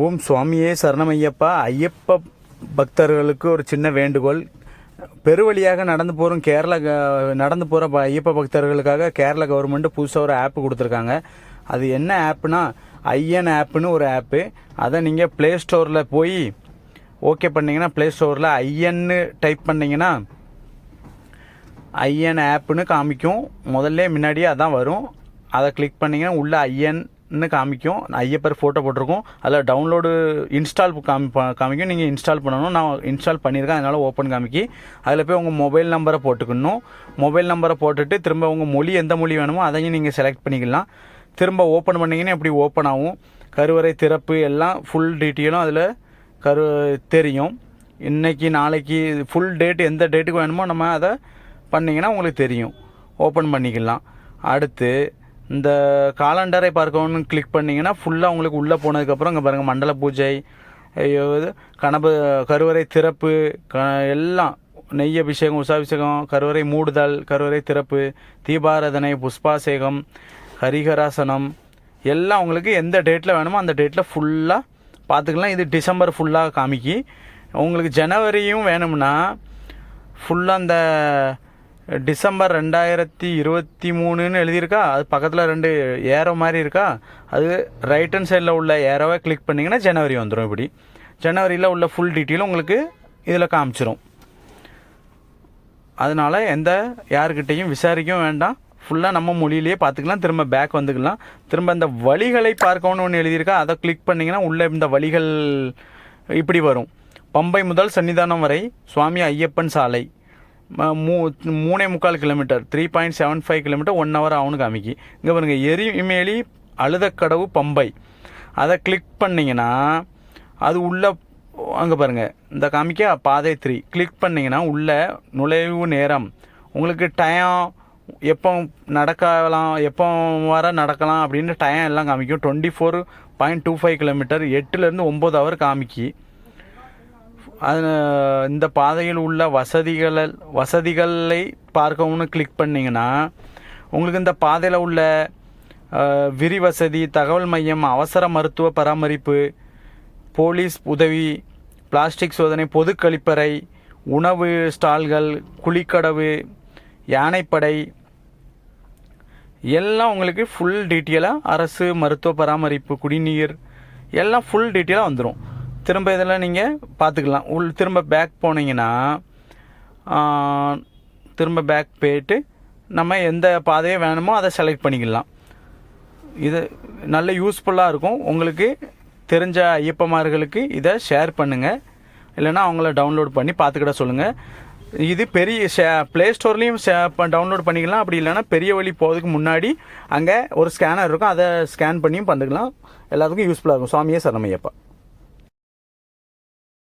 ஓம் சுவாமியே சரணமையப்பா. ஐயப்ப பக்தர்களுக்கு ஒரு சின்ன வேண்டுகோள். பெருவழியாக நடந்து போகிறோம் கேரளா நடந்து போகிற ஐயப்ப பக்தர்களுக்காக கேரளா கவர்மெண்ட்டு புதுசாக ஒரு ஆப் கொடுத்துருக்காங்க. அது என்ன ஆப்புனா ஐயன் ஆப்புன்னு ஒரு ஆப்பு அதை நீங்கள் ப்ளே ஸ்டோரில் போய் ஓகே பண்ணீங்கன்னா ப்ளே ஸ்டோரில் ஐயன்னு டைப் பண்ணிங்கன்னா ஐயன் ஆப்புன்னு காமிக்கும். முதல்ல முன்னாடியே அதான் வரும். அதை கிளிக் பண்ணிங்கன்னா உள்ள ஐயன் காமிக்கும். ஐயப்பர் ஃபோட்டோ போட்டிருக்கோம். அதில் டவுன்லோடு இன்ஸ்டால் காமி காமிக்கும். நீங்கள் இன்ஸ்டால் பண்ணணும். நான் இன்ஸ்டால் பண்ணியிருக்கேன். அதனால் ஓப்பன் காமிக்கி. அதில் போய் உங்கள் மொபைல் நம்பரை போட்டுக்கணும். மொபைல் நம்பரை போட்டுட்டு திரும்ப உங்கள் மொழி எந்த மொழி வேணுமோ அதையும் நீங்கள் செலக்ட் பண்ணிக்கலாம். திரும்ப ஓப்பன் பண்ணிங்கன்னா இப்படி ஓப்பன் ஆகும்? கருவறை திறப்பு எல்லாம் ஃபுல் டீட்டெயிலும் அதில் கரு தெரியும். இன்றைக்கி நாளைக்கு ஃபுல் டேட் எந்த டேட்டுக்கு வேணுமோ நம்ம அதை பண்ணிங்கன்னா உங்களுக்கு தெரியும். ஓப்பன் பண்ணிக்கலாம். அடுத்து இந்த காலண்டரை பார்க்கணும்னு கிளிக் பண்ணிங்கன்னா ஃபுல்லாக உங்களுக்கு உள்ளே போனதுக்கப்புறம் இங்கே பாருங்கள் மண்டல பூஜை ஐயோ, இது கணப கருவறை திறப்பு க எல்லாம். நெய் அபிஷேகம் உஷாபிஷேகம் கருவறை மூடுதல் கருவறை திறப்பு தீபாராதனை புஷ்பாசேகம் ஹரிஹராசனம் எல்லாம் உங்களுக்கு எந்த டேட்டில் வேணுமோ அந்த டேட்டில் ஃபுல்லாக பார்த்துக்கலாம். இது டிசம்பர் ஃபுல்லாக காமிக்கி. உங்களுக்கு ஜனவரியும் வேணும்னா ஃபுல்லாக அந்த டிசம்பர் ரெண்டாயிரத்தி இருபத்தி மூணுன்னு எழுதியிருக்கா? அது பக்கத்தில் ரெண்டு ஏரோ மாதிரி இருக்கா? அது ரைட் ஹேண்ட் சைடில் உள்ள ஏரோவை கிளிக் பண்ணிங்கன்னா ஜனவரி வந்துடும் இப்படி. ஜனவரியில் உள்ள ஃபுல் டீட்டெயிலும் உங்களுக்கு இதில் காமிச்சிரும். அதனால் எந்த யாருக்கிட்டேயும் விசாரிக்கவும் வேண்டாம். ஃபுல்லாக நம்ம மொழியிலேயே பார்த்துக்கலாம். திரும்ப பேக் வந்துக்கலாம். திரும்ப இந்த வழிகளை பார்க்கணும்னு ஒன்று எழுதியிருக்கா? அதை கிளிக் பண்ணிங்கன்னா உள்ளே இந்த வழிகள் இப்படி வரும். பம்பை முதல் சன்னிதானம் வரை சுவாமி ஐயப்பன் சாலை. மூ மூணே முக்கால் kilometre three point seven five kilometre one hour ஆகும்னு காமிக்கி. இங்கே பாருங்கள் எரிமேலி அழுதக்கடவு பம்பை. அதை கிளிக் பண்ணிங்கன்னா அது உள்ளே அங்கே பாருங்க இந்த காமிக்க பாதை த்ரீ கிளிக் பண்ணிங்கன்னா உள்ளே நுழைவு நேரம். உங்களுக்கு டயம் எப்போ நடக்கலாம் எப்போ வர நடக்கலாம் அப்படின்னு டயம் எல்லாம் காமிக்கும். Twenty four point two five kilometre எட்டுலேருந்து ஒம்பது ஹவர் காமிக்கி. அது இந்த பாதையில் உள்ள வசதிகளை வசதிகளை பார்க்கணும்னு கிளிக் பண்ணிங்கன்னா உங்களுக்கு இந்த பாதையில் உள்ள விரிவசதி தகவல் மையம் அவசர மருத்துவ பராமரிப்பு போலீஸ் உதவி பிளாஸ்டிக் சோதனை பொது கழிப்பறை உணவு ஸ்டால்கள் குழிக்கடவு யானைப்படை எல்லாம் உங்களுக்கு ஃபுல் டீட்டெயிலாக அரசு மருத்துவ பராமரிப்பு குடிநீர் எல்லாம் ஃபுல் டீட்டெயிலாக வந்துடும் திரும்ப இதெல்லாம் நீங்கள் பார்த்துக்கலாம் உள் திரும்ப பேக் போனீங்கன்னா திரும்ப பேக் போயிட்டு நம்ம எந்த பாதையை வேணுமோ அதை செலக்ட் பண்ணிக்கலாம். இது நல்ல யூஸ்ஃபுல்லாக இருக்கும். உங்களுக்கு தெரிஞ்ச ஐயப்பமார்களுக்கு இதை ஷேர் பண்ணுங்கள் இல்லைன்னா அவங்கள டவுன்லோட் பண்ணி பார்த்துக்கிட சொல்லுங்கள் இது பெரிய ஷே ப்ளே ஸ்டோர்லேயும் ஷே டவுன்லோட் பண்ணிக்கலாம். அப்படி இல்லைன்னா பெரிய வழி போகிறதுக்கு முன்னாடி அங்கே ஒரு ஸ்கேனர் இருக்கும். அதை ஸ்கேன் பண்ணியும் பண்ணிக்கலாம். எல்லாத்துக்கும் யூஸ்ஃபுல்லாக இருக்கும். சுவாமியே சரணமையப்பா